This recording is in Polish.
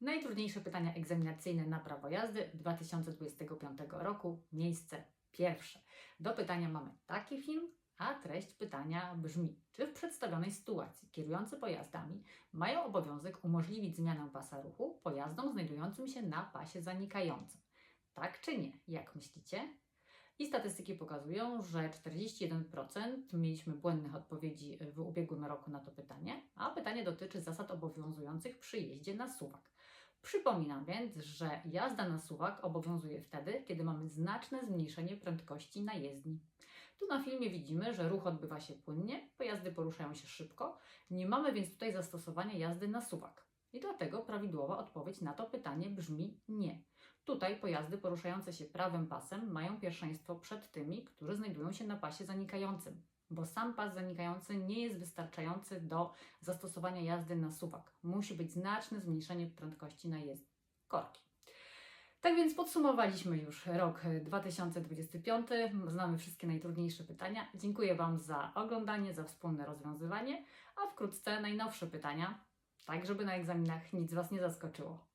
Najtrudniejsze pytania egzaminacyjne na prawo jazdy 2025 roku, miejsce pierwsze. Do pytania mamy taki film, a treść pytania brzmi: czy w przedstawionej sytuacji kierujący pojazdami mają obowiązek umożliwić zmianę pasa ruchu pojazdom znajdującym się na pasie zanikającym? Tak czy nie? Jak myślicie? I statystyki pokazują, że 41% mieliśmy błędnych odpowiedzi w ubiegłym roku na to pytanie, a pytanie dotyczy zasad obowiązujących przy jeździe na suwak. Przypominam więc, że jazda na suwak obowiązuje wtedy, kiedy mamy znaczne zmniejszenie prędkości na jezdni. Tu na filmie widzimy, że ruch odbywa się płynnie, pojazdy poruszają się szybko, nie mamy więc tutaj zastosowania jazdy na suwak. I dlatego prawidłowa odpowiedź na to pytanie brzmi nie. Tutaj pojazdy poruszające się prawym pasem mają pierwszeństwo przed tymi, którzy znajdują się na pasie zanikającym, bo sam pas zanikający nie jest wystarczający do zastosowania jazdy na suwak. Musi być znaczne zmniejszenie prędkości na jezdni. Korki. Tak więc podsumowaliśmy już rok 2025. Znamy wszystkie najtrudniejsze pytania. Dziękuję Wam za oglądanie, za wspólne rozwiązywanie, a wkrótce najnowsze pytania, tak żeby na egzaminach nic Was nie zaskoczyło.